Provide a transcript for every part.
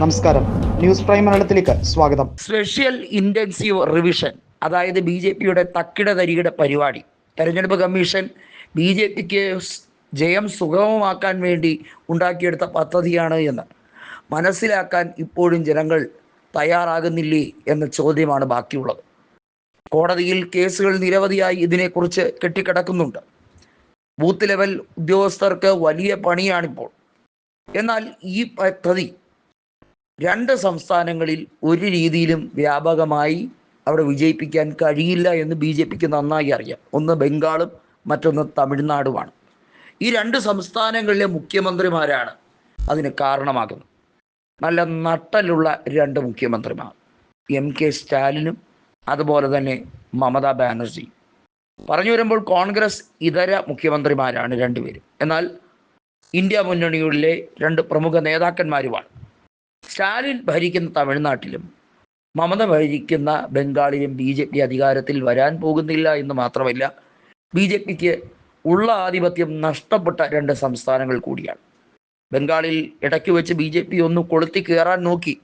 നമസ്കാരം. News prime മലയാളത്തിലേക്ക് സ്വാഗതം. സ്പെഷ്യൽ ഇന്റൻസീവ് റിവിഷൻ അതായത് ബി ജെ പിയുടെ തക്കിട തരികിട പരിപാടി. തെരഞ്ഞെടുപ്പ് കമ്മീഷൻ ബി ജെ പിക്ക് ജയം സുഗമമാക്കാൻ വേണ്ടി ഉണ്ടാക്കിയെടുത്ത പദ്ധതിയാണ് എന്ന്. മനസ്സിലാക്കാൻ ഇപ്പോഴും ജനങ്ങൾ തയ്യാറാകുന്നില്ലേ എന്ന ചോദ്യമാണ് ബാക്കിയുള്ളത്. കോടതിയിൽ കേസുകൾ നിരവധിയായി ഇതിനെക്കുറിച്ച് കെട്ടിക്കിടക്കുന്നുണ്ട്. ബൂത്ത് ലെവൽ ഉദ്യോഗസ്ഥർക്ക് വലിയ പണിയാണിപ്പോൾ. എന്നാൽ ഈ പദ്ധതി രണ്ട് സംസ്ഥാനങ്ങളിൽ ഒരു രീതിയിലും വ്യാപകമായി അവിടെ വിജയിപ്പിക്കാൻ കഴിയില്ല എന്ന് ബി ജെ പിക്ക് നന്നായി അറിയാം. ഒന്ന് ബംഗാളും മറ്റൊന്ന് തമിഴ്നാടുമാണ്. ഈ രണ്ട് സംസ്ഥാനങ്ങളിലെ മുഖ്യമന്ത്രിമാരാണ് അതിന് കാരണമാകുന്നത്. നല്ല നട്ടലുള്ള രണ്ട് മുഖ്യമന്ത്രിമാർ. എം കെ സ്റ്റാലിനും അതുപോലെ തന്നെ മമതാ ബാനർജി. പറഞ്ഞു വരുമ്പോൾ കോൺഗ്രസ് ഇതര മുഖ്യമന്ത്രിമാരാണ് രണ്ടുപേരും. എന്നാൽ ഇന്ത്യ മുന്നണിയുടെ രണ്ട് പ്രമുഖ നേതാക്കന്മാരുമാണ്. സ്റ്റാലിൻ ഭരിക്കുന്ന തമിഴ്നാട്ടിലും മമത ഭരിക്കുന്ന ബംഗാളിലും ബി ജെ പി അധികാരത്തിൽ വരാൻ പോകുന്നില്ല എന്ന് മാത്രമല്ല ബി ജെ പിക്ക് ഉള്ള ആധിപത്യം നഷ്ടപ്പെട്ട രണ്ട് സംസ്ഥാനങ്ങൾ കൂടിയാണ്. ബംഗാളിൽ ഇടയ്ക്ക് വെച്ച് ബി ജെ പി ഒന്ന് കൊളുത്തി കയറാൻ നോക്കി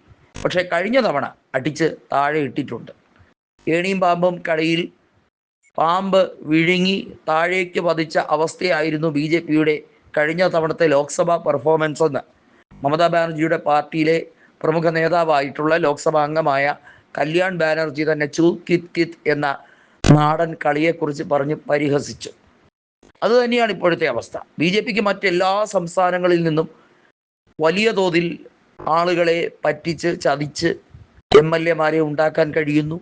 പക്ഷേ കഴിഞ്ഞ തവണ അടിച്ച് താഴെ ഇട്ടിട്ടുണ്ട്. ഏണിയും പാമ്പും കടയിൽ പാമ്പ് വിഴുങ്ങി താഴേക്ക് പതിച്ച അവസ്ഥയായിരുന്നു ബി ജെ പിയുടെ കഴിഞ്ഞ തവണത്തെ ലോക്സഭാ പെർഫോമൻസ് എന്ന് മമതാ ബാനർജിയുടെ പാർട്ടിയിലെ പ്രമുഖ നേതാവായിട്ടുള്ള ലോക്സഭാ അംഗമായ കല്യാൺ ബാനർജി തന്നെ ചൂ കിത് കിത് എന്ന നാടൻ കളിയെക്കുറിച്ച് പറഞ്ഞ് പരിഹസിച്ചു. അത് തന്നെയാണ് ഇപ്പോഴത്തെ അവസ്ഥ. ബി ജെ പിക്ക് മറ്റെല്ലാ സംസ്ഥാനങ്ങളിൽ നിന്നും വലിയ തോതിൽ ആളുകളെ പറ്റിച്ച് ചതിച്ച് എം എൽ എമാരെ ഉണ്ടാക്കാൻ കഴിയുന്നു.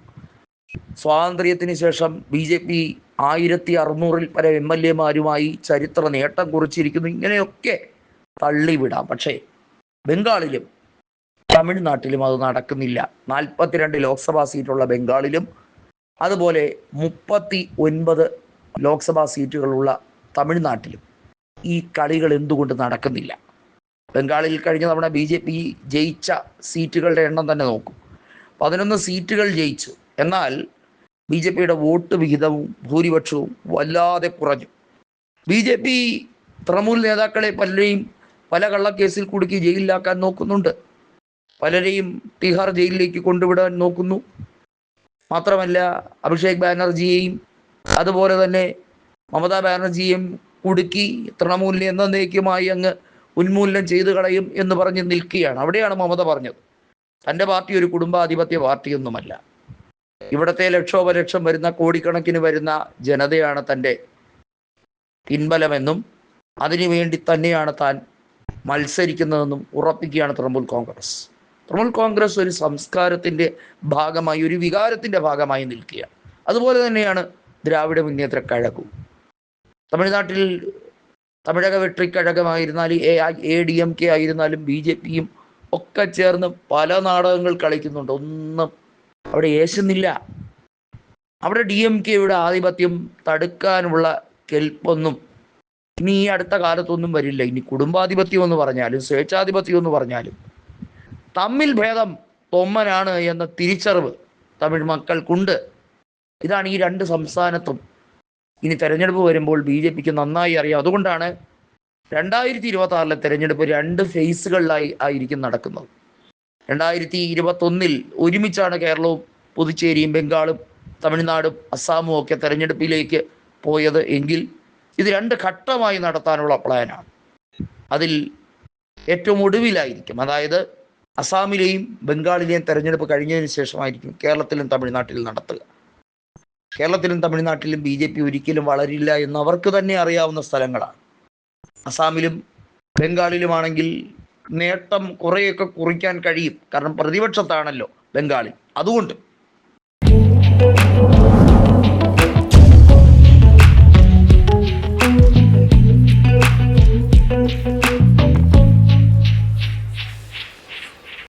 സ്വാതന്ത്ര്യത്തിന് ശേഷം ബി ജെ പി ആയിരത്തി അറുന്നൂറിൽ പല എം എൽ എമാരുമായി ചരിത്ര നേട്ടം കുറിച്ചിരിക്കുന്നു. ഇങ്ങനെയൊക്കെ തള്ളിവിടാം. പക്ഷേ ബംഗാളിലും തമിഴ്നാട്ടിലും അത് നടക്കുന്നില്ല. നാൽപ്പത്തിരണ്ട് ലോക്സഭാ സീറ്റുള്ള ബംഗാളിലും അതുപോലെ മുപ്പത്തി ഒൻപത് ലോക്സഭാ സീറ്റുകളുള്ള തമിഴ്നാട്ടിലും ഈ കളികൾ എന്തുകൊണ്ട് നടക്കുന്നില്ല? ബംഗാളിൽ കഴിഞ്ഞ തവണ ബി ജെ പി ജയിച്ച സീറ്റുകളുടെ എണ്ണം തന്നെ നോക്കും. പതിനൊന്ന് സീറ്റുകൾ ജയിച്ചു. എന്നാൽ ബി ജെ പിയുടെ വോട്ട് വിഹിതവും ഭൂരിപക്ഷവും വല്ലാതെ കുറഞ്ഞു. ബി ജെ പി തൃണമൂൽ നേതാക്കളെ പലരെയും പല കള്ളക്കേസിൽ കുടുക്കി ജയിലിലാക്കാൻ നോക്കുന്നുണ്ട്. പലരെയും തിഹാർ ജയിലിലേക്ക് കൊണ്ടുവിടാൻ നോക്കുന്നു. മാത്രമല്ല അഭിഷേക് ബാനർജിയെയും അതുപോലെ തന്നെ മമതാ ബാനർജിയെയും കുടുക്കി തൃണമൂലിനെ എന്നേക്കുമായി അങ്ങ് ഉന്മൂലനം ചെയ്തു കളയും എന്ന് പറഞ്ഞ് നിൽക്കുകയാണ്. അവിടെയാണ് മമത പറഞ്ഞത്. തന്റെ പാർട്ടി ഒരു കുടുംബാധിപത്യ പാർട്ടിയൊന്നുമല്ല. ഇവിടത്തെ ലക്ഷോപലക്ഷം വരുന്ന കോടിക്കണക്കിന് വരുന്ന ജനതയാണ് തന്റെ പിൻബലമെന്നും അതിനുവേണ്ടി തന്നെയാണ് താൻ മത്സരിക്കുന്നതെന്നും ഉറപ്പിക്കുകയാണ് തൃണമൂൽ കോൺഗ്രസ്. തൃണമൂൽ കോൺഗ്രസ് ഒരു സംസ്കാരത്തിന്റെ ഭാഗമായി ഒരു വികാരത്തിന്റെ ഭാഗമായി നിൽക്കുകയാണ്. അതുപോലെ തന്നെയാണ് ദ്രാവിഡ മുന്നേറ്റ കഴകവും തമിഴ്നാട്ടിൽ Tamilaga വെട്രിക്കഴകമായിരുന്നാലും A A D M K ആയിരുന്നാലും ബി ജെ പിയും ഒക്കെ ചേർന്ന് പല നാടകങ്ങൾ കളിക്കുന്നുണ്ട്. ഒന്നും അവിടെ യേശുന്നില്ല അവിടെ ഡി എം കെയുടെ ആധിപത്യം തടുക്കാനുള്ള കെൽപ്പൊന്നും ഇനി ഈ അടുത്ത കാലത്തൊന്നും വരില്ല. ഇനി കുടുംബാധിപത്യം എന്ന് പറഞ്ഞാലും സ്വേച്ഛാധിപത്യം എന്ന് പറഞ്ഞാലും തമ്മിൽ ഭേദം തൊമ്മനാണ് എന്ന തിരിച്ചറിവ് തമിഴ് മക്കൾക്കുണ്ട്. ഇതാണ് ഈ രണ്ട് സംസ്ഥാനത്തും. ഇനി തെരഞ്ഞെടുപ്പ് വരുമ്പോൾ ബി ജെ പിക്ക് നന്നായി അറിയാം. അതുകൊണ്ടാണ് രണ്ടായിരത്തി ഇരുപത്തി ആറിലെ തെരഞ്ഞെടുപ്പ് രണ്ട് ഫേസുകളിലായി ആയിരിക്കും നടക്കുന്നത്. രണ്ടായിരത്തി ഇരുപത്തൊന്നിൽ ഒരുമിച്ചാണ് കേരളവും പുതുച്ചേരിയും ബംഗാളും തമിഴ്നാടും അസ്സാമും ഒക്കെ തെരഞ്ഞെടുപ്പിലേക്ക് പോയത്. എങ്കിൽ ഇത് രണ്ട് ഘട്ടമായി നടത്താനുള്ള പ്ലാനാണ്. അതിൽ ഏറ്റവും ഒടുവിലായിരിക്കും. അതായത് അസാമിലെയും ബംഗാളിലെയും തെരഞ്ഞെടുപ്പ് കഴിഞ്ഞതിന് ശേഷമായിരിക്കും കേരളത്തിലും തമിഴ്നാട്ടിലും നടത്തുക കേരളത്തിലും തമിഴ്നാട്ടിലും ബി ജെ പി ഒരിക്കലും വളരില്ല എന്ന് അവർക്ക് തന്നെ അറിയാവുന്ന സ്ഥലങ്ങളാണ്. അസാമിലും ബംഗാളിലുമാണെങ്കിൽ നേട്ടം കുറേയൊക്കെ കുറിക്കാൻ കഴിയും. കാരണം പ്രതിപക്ഷത്താണല്ലോ ബംഗാളിൽ അതുകൊണ്ട്